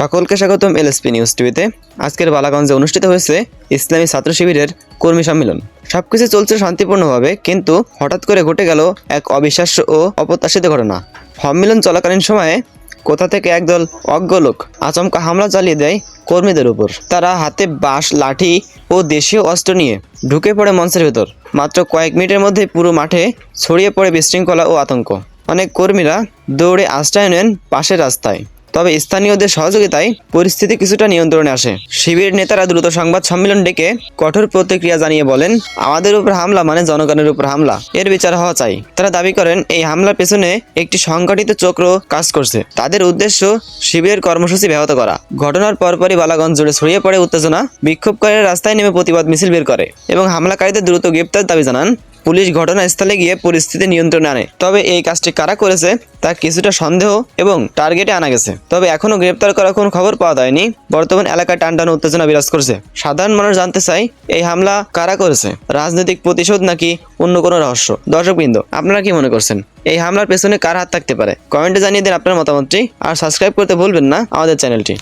সকলকে স্বাগতম LSP news টিভিতে। আজকের বালাগঞ্জে অনুষ্ঠিত হয়েছে ইসলামী ছাত্র শিবিরের কর্মী সম্মেলন। সবকিছু চলছে শান্তিপূর্ণভাবে কিন্তু হঠাৎ করে ঘটে গেল এক অবিশ্বাস্য ও অপ্রত্যাশিত ঘটনা। সম্মেলন চলাকালীন সময়ে কোথা থেকে একদল অজ্ঞ লোক আচমকা হামলা চালিয়ে দেয় কর্মীদের উপর। তারা হাতে বাঁশ, লাঠি ও দেশীয় অস্ত্র নিয়ে ঢুকে পড়ে মঞ্চের ভেতর। মাত্র কয়েক মিনিটের মধ্যে পুরো মাঠে ছড়িয়ে পড়ে বিশৃঙ্খলা ও আতঙ্ক। অনেক কর্মীরা দৌড়ে আশ্রয় নেন পাশের রাস্তায়। তবে স্থানীয়দের সহযোগিতায় পরিস্থিতি কিছুটা নিয়ন্ত্রণে আসে। শিবির নেতারা দ্রুত সংবাদ সম্মেলন ডেকে কঠোর প্রতিক্রিয়া জানিয়ে বলেন, আমাদের উপর হামলা মানে জনগণের উপর হামলা। এর বিচার হওয়া চাই। তারা দাবি করেন, এই হামলার পেছনে একটি সংগঠিত চক্র কাজ করছে। তাদের উদ্দেশ্য শিবিরের কর্মসূচি ব্যাহত করা। ঘটনার পরপরই বালাগঞ্জ জুড়ে ছড়িয়ে পড়ে উত্তেজনা বিক্ষোভকারীরা রাস্তায় নেমে প্রতিবাদ মিছিল বের করে এবং হামলাকারীদের দ্রুত গ্রেপ্তার দাবি জানান। পুলিশ ঘটনাস্থলে গিয়ে পরিস্থিতি নিয়ন্ত্রণে আনে। তবে এই কাজটি কারা করেছে তা কিছুটা সন্দেহ এবং টার্গেটে আনা গেছে। তবে এখনও গ্রেপ্তার করার কোনো খবর পাওয়া যায়নি। বর্তমান এলাকায় টানটান উত্তেজনা বিরাজ করছে। সাধারণ মানুষ জানতে চাই এই হামলা কারা করেছে? রাজনৈতিক প্রতিশোধ নাকি অন্য কোনো রহস্য? দর্শকবৃন্দ, আপনারা কি মনে করছেন? এই হামলার পেছনে কার হাত থাকতে পারে? কমেন্টে জানিয়ে দিন আপনার মতামতটি। আর সাবস্ক্রাইব করতে ভুলবেন না আমাদের চ্যানেলটি।